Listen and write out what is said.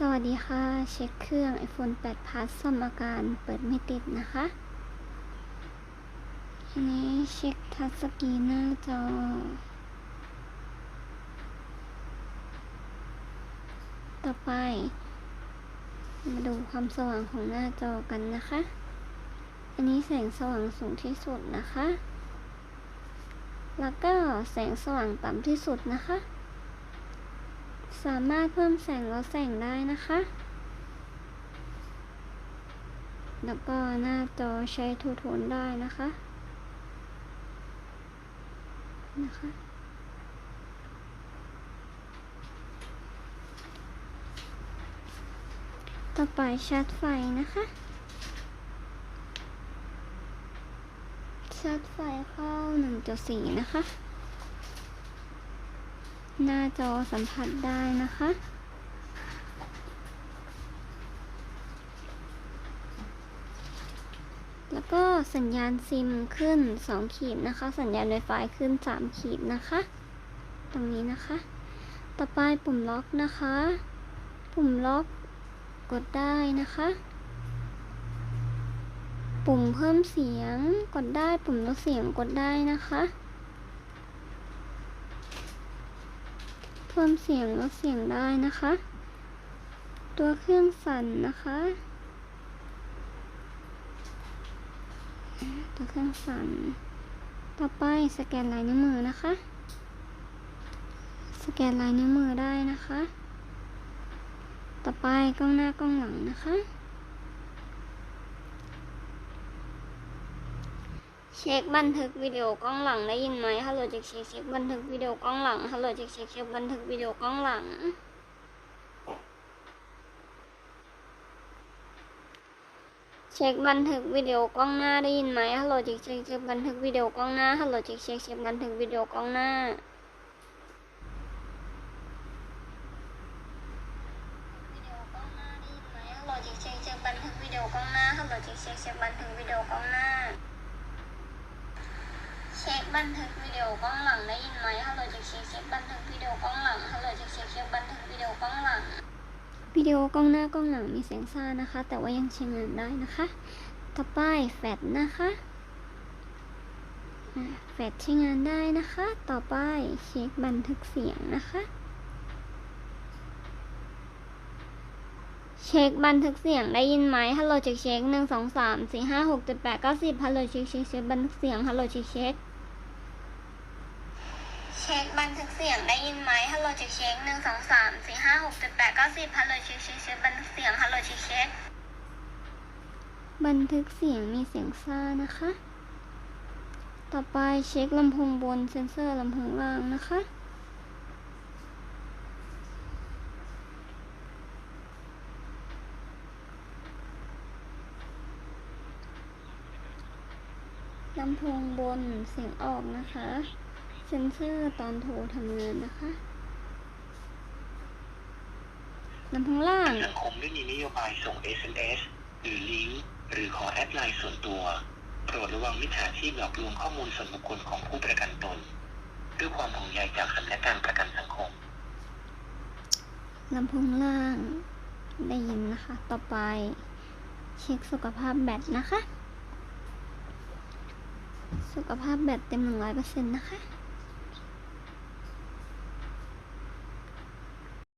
สวัสดีค่ะ เช็คเครื่อง iPhone 8 Plus ซ่อมอาการเปิดไม่ติดนะคะ อันนี้เช็คทัชสกรีนหน้าจอ ต่อไป มาดูความสว่างของหน้าจอกันนะคะ อันนี้แสงสว่างสูงที่สุดนะคะ แล้วก็แสงสว่างต่ำที่สุดนะคะ สามารถเพิ่มแสงลดแสงได้นะคะ แล้วก็หน้าจอใช้ทูโทนได้นะคะ นะคะต่อไปชาร์จไฟนะคะ ชาร์จไฟเข้า 1.4 นะคะ หน้าจอสัมผัสได้นะคะ แล้วก็สัญญาณซิมขึ้น 2 ขีดนะคะ สัญญาณ Wi-Fi ขึ้น 3 ขีดนะคะ ตรงนี้นะคะ ต่อไปปุ่มล็อกนะคะ ปุ่มล็อกกดได้นะคะ ปุ่มเพิ่มเสียงกดได้ ปุ่มลดเสียงกดได้นะคะ พิ่มเสียงลดเสียงได้นะคะ ตัวเครื่องสั่นนะคะ ตัวเครื่องสั่น ต่อไปสแกนลายนิ้วมือนะคะ สแกนลายนิ้วมือได้นะคะ ต่อไปกล้องหน้ากล้องหลังนะคะ เช็คบันทึกวิดีโอกล้องหลังได้ยินไหมฮัลโหลเช็คเช็คเช็คบันทึกวิดีโอกล้องหลังฮัลโหลเช็คเช็คเช็คบันทึกวิดีโอกล้องหลัง เช็คบันทึกวิดีโอกล้องหน้าได้ยินไหมฮัลโหลเช็คเช็คเช็คบันทึกวิดีโอกล้องหน้าฮัลโหลเช็คเช็คเช็คบันทึกวิดีโอกล้องหน้าได้ยินไหมฮัลโหลเช็คเช็คเช็คบันทึกวิดีโอกล้องหน้าฮัลโหลเช็คเช็คเช็คบันทึกวิดีโอกล้องหน้า เช็คบันทึกวิดีโอกล้องหลังได้ยินไหมฮัลโหลเช็คเช็คเช็คบันทึกวิดีโอกล้องหลังฮัลโหลเช็คเช็คเช็คบันทึกวิดีโอกล้องหลังวิดีโอกล้องหน้ากล้องหลังมีเสียงซ่านะคะ แต่ว่ายังใช้งานได้นะคะ ต่อไปแฟลชนะคะแฟลชใช้งานได้นะคะ ต่อไปเช็คบันทึกเสียงนะคะ เช็คบันทึกเสียงได้ยินไหมฮัลโหลเช็คเช็คหนึ่งสองสามสี่ห้าหกเจ็ดแปดเก้าสิบฮัลโหลเช็คเช็คเช็คบันทึกเสียงฮัลโหลเช็คเช็ค เช็คบันทึกเสียงได้ยินไหมฮัลโหลเช็คเช็คหนึ่งสองสามสี่ห้าหกเจ็ดแปดเก้าสิบฮัลโหลเช็คเช็คเช็คบันทึกเสียงฮัลโหลเช็คเช็คบันทึกเสียงมีเสียงซ่านะคะ ต่อไปเช็คลำโพงบนเซนเซอร์ลำโพงล่างนะคะลำโพงบนเสียงออกนะคะ เซ็นเซอร์ตอนโทรทำงานนะคะลำโพงล่างสังคมไม่มีนโยบายส่ง SMS หรือลิงก์หรือขอแอดไลน์ส่วนตัว โปรดระวังมิจฉาชีพหลอกลวงข้อมูลส่วนบุคคลของผู้ประกันตน ด้วยความห่วงใยจากสำนักงานประกันสังคมลำโพงล่างได้ยินนะคะ ต่อไปเช็คสุขภาพแบตนะคะ สุขภาพแบตเต็ม 100%นะคะ